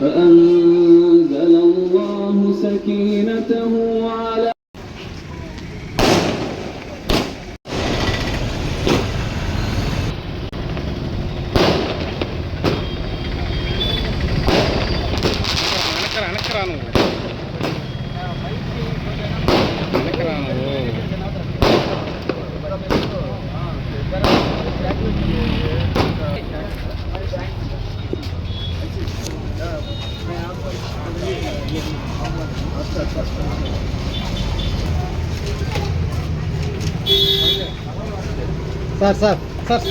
فأنزل الله سكينته على Gracias. Sir sir sir sir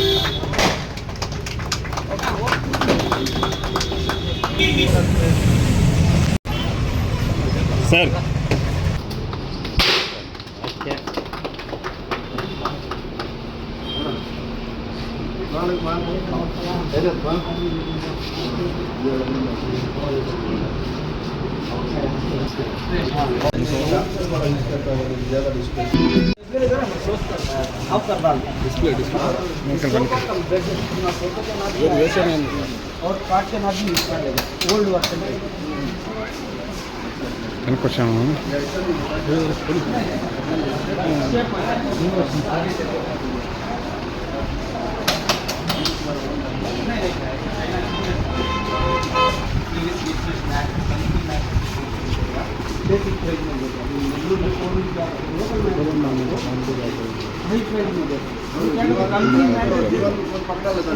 और part के बाद भी यूज कर लेगा old version వెనకొచ్చాము basic C basic ಪ್ರೈಸ್ನಲ್ಲಿ ಬೇಕು ಪಕ್ಕದಲ್ಲಿ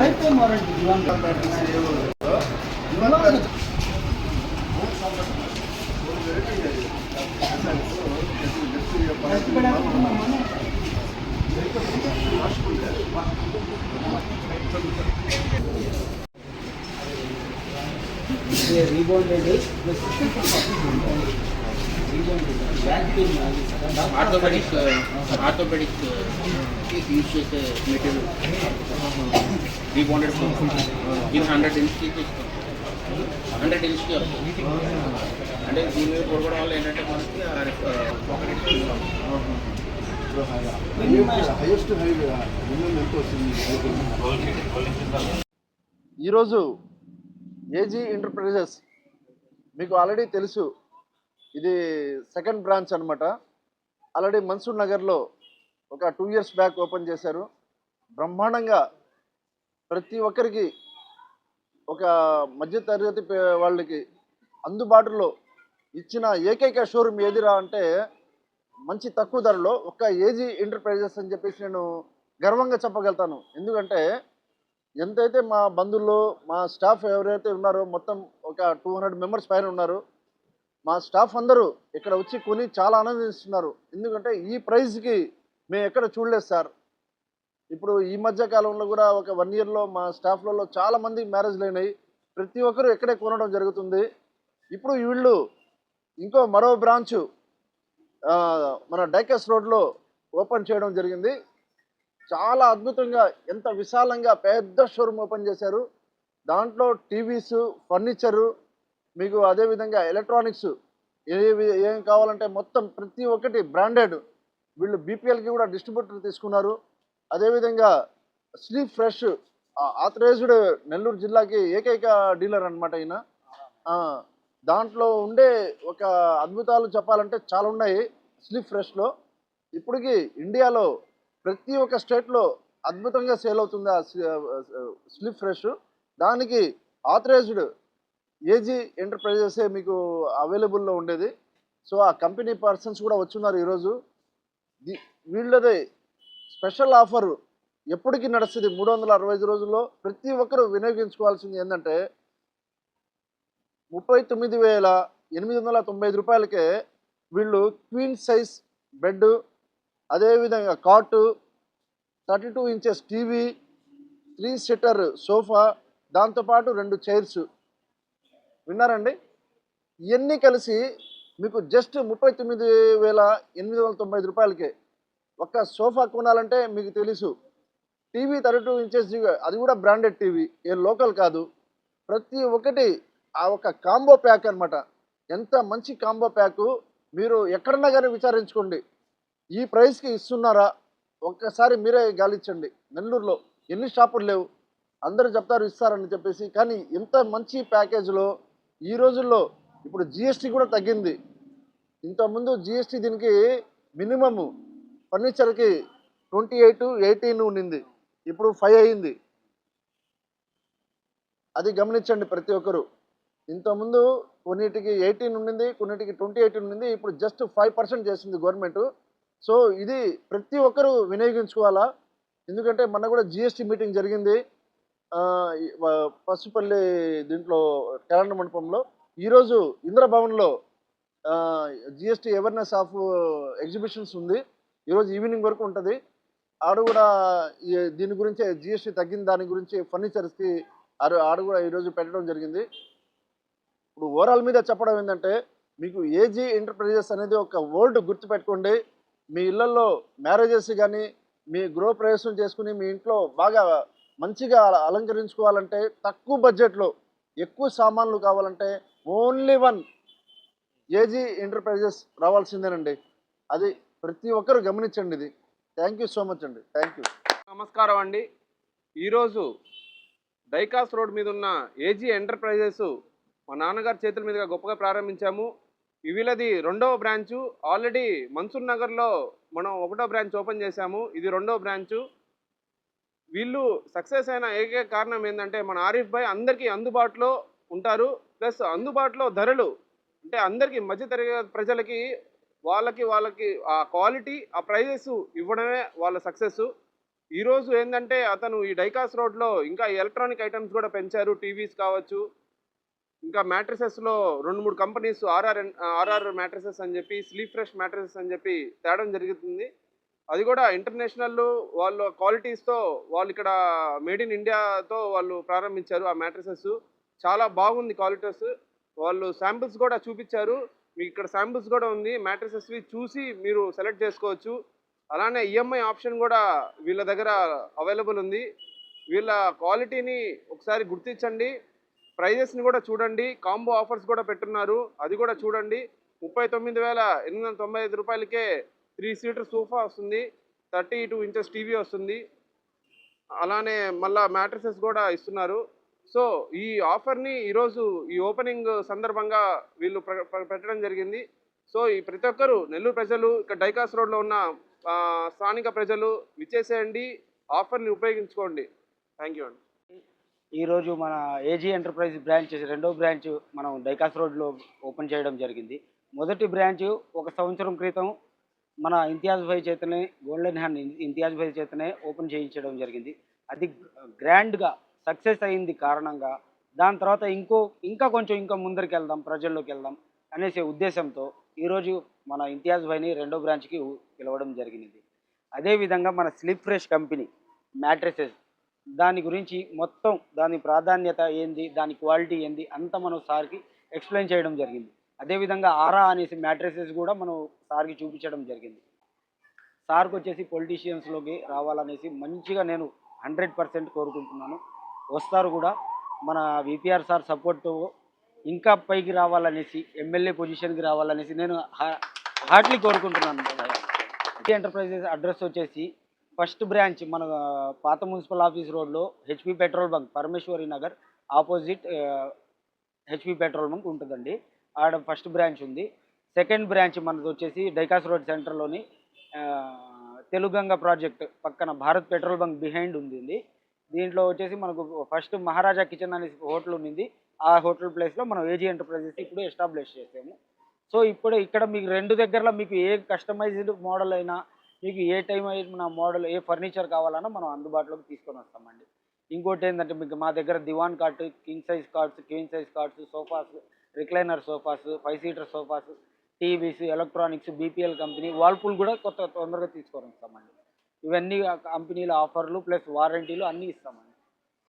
ఆర్థోపెడిక్ ఆర్థోపెడిక్ యూజ్ చేసే మెటీరియల్. రీబాండెడ్ ఇది హండ్రెడ్ ఇంచ్కి హండ్రెడ్ ఇంచ్కి అంటే దీని మీద వల్ల ఏంటంటే మనకి హైయెస్ట్ హైవే మినిమం ఎంత వస్తుంది ఈరోజు ఏజీ ఎంటర్ప్రైజెస్ మీకు ఆల్రెడీ తెలుసు. ఇది సెకండ్ బ్రాంచ్ అనమాట ఆల్రెడీ మన్సూర్ నగర్లో ఒక టూ ఇయర్స్ బ్యాక్ ఓపెన్ చేశారు. బ్రహ్మాండంగా ప్రతి ఒక్కరికి ఒక మధ్యతరగతి వాళ్ళకి అందుబాటులో ఇచ్చిన ఏకైక షోరూమ్ ఏదిరా అంటే మంచి తక్కువ ధరలో ఒక ఏజీ ఎంటర్ప్రైజెస్ అని చెప్పేసి నేను గర్వంగా చెప్పగలుగుతాను. ఎందుకంటే ఎంతైతే మా బంధువులు మా స్టాఫ్ ఎవరైతే ఉన్నారో మొత్తం ఒక టూ హండ్రెడ్ మెంబర్స్ పైన ఉన్నారు. మా స్టాఫ్ అందరూ ఇక్కడ వచ్చి కొని చాలా ఆనందిస్తున్నారు. ఎందుకంటే ఈ ప్రైజ్కి మేము ఎక్కడ చూడలేదు సార్. ఇప్పుడు ఈ మధ్య కాలంలో కూడా ఒక వన్ ఇయర్లో మా స్టాఫ్లలో చాలామంది మ్యారేజ్లు అయినాయి. ప్రతి ఒక్కరూ ఇక్కడే కొనడం జరుగుతుంది. ఇప్పుడు వీళ్ళు ఇంకో మరో బ్రాంచ్ మన డైకస్ రోడ్లో ఓపెన్ చేయడం జరిగింది. చాలా అద్భుతంగా ఎంత విశాలంగా పెద్ద షోరూమ్ ఓపెన్ చేశారు. దాంట్లో టీవీస్ ఫర్నిచరు మీకు అదేవిధంగా ఎలక్ట్రానిక్స్ ఏవి ఏం కావాలంటే మొత్తం ప్రతి ఒక్కటి బ్రాండెడ్ వీళ్ళు బీపీఎల్కి కూడా డిస్ట్రిబ్యూటర్ తీసుకున్నారు. అదేవిధంగా స్లీప్ ఫ్రెష్ ఆథరైజ్డ్ నెల్లూరు జిల్లాకి ఏకైక డీలర్ అనమాట ఈయన. దాంట్లో ఉండే ఒక అద్భుతాలు చెప్పాలంటే చాలా ఉన్నాయి స్లీప్ ఫ్రెష్లో ఇప్పటికీ ఇండియాలో ప్రతి ఒక్క స్టేట్లో అద్భుతంగా సేల్ అవుతుంది ఆ స్లిప్ ఫ్రెష్. దానికి ఆథరైజ్డ్ ఏజీ ఎంటర్ప్రైజెసే మీకు అవైలబుల్లో ఉండేది. సో ఆ కంపెనీ పర్సన్స్ కూడా వచ్చున్నారు ఈరోజు. ది- వీళ్ళది స్పెషల్ ఆఫర్ ఎప్పటికీ నడుస్తుంది. మూడు వందల అరవై ఐదు రోజుల్లో ప్రతి ఒక్కరూ వినియోగించుకోవాల్సింది ఏంటంటే ముప్పై తొమ్మిది వేల ఎనిమిది వందల తొంభై ఐదు రూపాయలకే వీళ్ళు క్వీన్ సైజ్ బెడ్ అదేవిధంగా cot thirty two inches TV three seater sofa దాంతోపాటు రెండు చైర్స్. విన్నారండి? ఇవన్నీ కలిసి మీకు జస్ట్ ముప్పై తొమ్మిది వేల ఎనిమిది వందల తొంభై ఐదు రూపాయలకే. ఒక్క సోఫా కొనాలంటే మీకు తెలుసు. టీవీ థర్టీ టూ ఇంచెస్ అది కూడా బ్రాండెడ్ టీవీ. ఏ లోకల్ కాదు. ప్రతి ఒక్కటి ఆ ఒక కాంబో ప్యాక్ అన్నమాట. ఎంత మంచి కాంబో ప్యాకు మీరు ఎక్కడన్నా కానీ విచారించుకోండి. ఈ ప్రైస్కి ఇస్తున్నారా? ఒక్కసారి మీరే గాలిచ్చండి నెల్లూరులో ఎన్ని షాపులు లేవు? అందరూ చెప్తారు ఇస్తారని చెప్పేసి. కానీ ఇంత మంచి ప్యాకేజ్లో ఈ రోజుల్లో ఇప్పుడు జిఎస్టీ కూడా తగ్గింది. ఇంతకుముందు జిఎస్టీ దీనికి మినిమము ఫర్నిచర్కి ట్వంటీ ఎయిట్ ఎయిటీన్ ఉండింది. ఇప్పుడు ఫైవ్ అయింది. అది గమనించండి ప్రతి ఒక్కరు. ఇంతకుముందు కొన్నిటికి ఎయిటీన్ ఉండింది కొన్నిటికి ట్వంటీ ఎయిటీన్ ఉండింది. ఇప్పుడు జస్ట్ ఫైవ్ పర్సెంట్ చేసింది గవర్నమెంట్. సో ఇది ప్రతి ఒక్కరూ వినియోగించుకోవాలా? ఎందుకంటే మొన్న కూడా జిఎస్టీ మీటింగ్ జరిగింది. పసుపల్లి దీంట్లో కళ్యాణ మండపంలో. ఈరోజు ఇంద్రభవన్లో జిఎస్టీ అవేర్నెస్ ఆఫ్ ఎగ్జిబిషన్స్ ఉంది. ఈరోజు ఈవినింగ్ వరకు ఉంటుంది. ఆడ కూడా దీని గురించి జిఎస్టీ తగ్గిన దాని గురించి ఫర్నిచర్స్కి ఆడ ఆడు కూడా ఈరోజు పెట్టడం జరిగింది. ఇప్పుడు ఓవరాల్ మీద చెప్పడం ఏంటంటే మీకు ఏజీ ఎంటర్ప్రైజెస్ అనేది ఒక వర్డ్ గుర్తుపెట్టుకోండి. మీ ఇళ్ళలో మ్యారేజెస్ కానీ మీ గృహ ప్రవేశం చేసుకుని మీ ఇంట్లో బాగా మంచిగా అలంకరించుకోవాలంటే తక్కువ బడ్జెట్లో ఎక్కువ సామాన్లు కావాలంటే ఓన్లీ వన్ ఏజీ ఎంటర్ప్రైజెస్ రావాల్సిందేనండి. అది ప్రతి ఒక్కరు గమనించండి ఇది. థ్యాంక్ యూ సో మచ్ అండి. Thank you. నమస్కారం అండి. ఈరోజు డైకాస్ రోడ్ మీద ఉన్న ఏజీ ఎంటర్ప్రైజెస్ మా నాన్నగారి చేతుల మీదుగా గొప్పగా ప్రారంభించాము. వీళ్ళది రెండవ బ్రాంచు. ఆల్రెడీ మన్సూర్ నగర్లో మనం ఒకటో బ్రాంచ్ ఓపెన్ చేశాము. ఇది రెండవ బ్రాంచు. వీళ్ళు సక్సెస్ అయిన ఏకైక కారణం ఏంటంటే మన ఆరిఫ్ భాయ్ అందరికీ అందుబాటులో ఉంటారు. ప్లస్ అందుబాటులో ధరలు అంటే అందరికీ మధ్యతరగతి ప్రజలకి వాళ్ళకి వాళ్ళకి ఆ క్వాలిటీ ఆ ప్రైజెస్ ఇవ్వడమే వాళ్ళ సక్సెస్. ఈరోజు ఏంటంటే అతను ఈ డైకాస్ రోడ్లో ఇంకా ఎలక్ట్రానిక్ ఐటమ్స్ కూడా పెంచారు. టీవీస్ కావచ్చు ఇంకా మ్యాట్రసెస్లో రెండు మూడు కంపెనీస్ ఆర్ఆర్ ఆర్ఆర్ మ్యాట్రసెస్ అని చెప్పి స్లీప్ ఫ్రెష్ మ్యాట్రసెస్ అని చెప్పి తేడం జరుగుతుంది అది కూడా ఇంటర్నేషనల్ వాళ్ళ క్వాలిటీస్తో వాళ్ళు ఇక్కడ మేడ్ ఇన్ ఇండియాతో వాళ్ళు ప్రారంభించారు ఆ మ్యాట్రసెస్. చాలా బాగుంది క్వాలిటీస్. వాళ్ళు శాంపిల్స్ కూడా చూపించారు. మీకు ఇక్కడ శాంపిల్స్ కూడా ఉంది. మ్యాట్రసెస్వి చూసి మీరు సెలెక్ట్ చేసుకోవచ్చు. అలానే ఈఎంఐ ఆప్షన్ కూడా వీళ్ళ దగ్గర అవైలబుల్ ఉంది. వీళ్ళ క్వాలిటీని ఒకసారి గుర్తించండి. ప్రైజెస్ని కూడా చూడండి. కాంబో ఆఫర్స్ కూడా పెట్టున్నారు. అది కూడా చూడండి. ముప్పై తొమ్మిది వేల ఎనిమిది వందల తొంభై ఐదు రూపాయలకే త్రీ సీటర్ సోఫా వస్తుంది. థర్టీ టూ ఇంచెస్ టీవీ వస్తుంది. అలానే మళ్ళా మ్యాట్రసెస్ కూడా ఇస్తున్నారు. సో ఈ ఆఫర్ని ఈరోజు ఈ ఓపెనింగ్ సందర్భంగా వీళ్ళు పెట్టడం జరిగింది. సో ఈ ప్రతి ఒక్కరు నెల్లూరు ప్రజలు ఇక్కడ డైకాస్ రోడ్లో ఉన్న స్థానిక ప్రజలు విచ్చేసేయండి. ఆఫర్ని ఉపయోగించుకోండి. థ్యాంక్ యూ అండి. ఈరోజు మన ఏజీ ఎంటర్ప్రైజ్ బ్రాంచ్ రెండో బ్రాంచ్ మనం డైకాస్ రోడ్లో ఓపెన్ చేయడం జరిగింది. మొదటి బ్రాంచ్ ఒక సంవత్సరం క్రితం మన ఇంతియాజ్ భాయ్ చేతనే గోల్డెన్ హ్యాండ్ ఇంతియాజ్ భాయ్ చేతనే ఓపెన్ చేయించడం జరిగింది. అది గ్రాండ్గా సక్సెస్ అయింది కారణంగా దాని తర్వాత ఇంకో ఇంకా కొంచెం ఇంకా ముందరికి వెళ్దాం ప్రజల్లోకి వెళ్దాం అనేసే ఉద్దేశంతో ఈరోజు మన ఇంతియాజ్ భాయ్ని రెండో బ్రాంచ్కి పిలవడం జరిగింది. అదేవిధంగా మన స్లిప్ ఫ్రెష్ కంపెనీ మ్యాట్రసెస్ దాని గురించి మొత్తం దాని ప్రాధాన్యత ఏంది దాని క్వాలిటీ ఏంది అంతా మనం సార్కి ఎక్స్ప్లెయిన్ చేయడం జరిగింది. అదేవిధంగా ఆరా అనేసి మ్యాట్రసెస్ కూడా మనం సార్కి చూపించడం జరిగింది. సార్కి వచ్చేసి పొలిటీషియన్స్లోకి రావాలనేసి మంచిగా నేను హండ్రెడ్ పర్సెంట్ కోరుకుంటున్నాను. వస్తారు కూడా. మన విపిఆర్ సార్ సపోర్ట్తో ఇంకా పైకి రావాలనేసి ఎమ్మెల్యే పొజిషన్కి రావాలనేసి నేను హార్ట్లీ కోరుకుంటున్నాను. ఎంటర్ప్రైజెస్ అడ్రస్ వచ్చేసి ఫస్ట్ బ్రాంచ్ మన పాత మున్సిపల్ ఆఫీస్ రోడ్లో HP petrol bunk Parameswari Nagar opposite HP petrol bunk ఉంటుందండి. ఆడ ఫస్ట్ బ్రాంచ్ ఉంది. సెకండ్ బ్రాంచ్ మనది వచ్చేసి డైకాస్ రోడ్ సెంటర్లోని తెలుగంగ ప్రాజెక్ట్ పక్కన భారత్ పెట్రోల్ బంక్ బిహైండ్ ఉంది దీంట్లో వచ్చేసి మనకు ఫస్ట్ మహారాజా కిచెన్ అనే హోటల్ ఉంది ఆ హోటల్ ప్లేస్లో మనం ఏజీ ఎంటర్ప్రైజెస్ ఇప్పుడు ఎస్టాబ్లిష్ చేసాము. సో ఇప్పుడు ఇక్కడ మీకు రెండు దగ్గరలో మీకు ఏ కస్టమైజ్డ్ మోడల్ అయినా మీకు ఏ టైం అయిన మోడల్ ఏ ఫర్నిచర్ కావాలన్నా మనం అందుబాటులోకి తీసుకొని వస్తామండి. ఇంకోటి ఏంటంటే మీకు మా దగ్గర దివాన్ cot king size cots queen size cots sofas recliner sofas five seater sofas TVs electronics BPL company Whirlpool కూడా కొత్త తొందరగా తీసుకొని వస్తామండి. ఇవన్నీ కంపెనీల ఆఫర్లు ప్లస్ వారంటీలు అన్నీ ఇస్తామండి.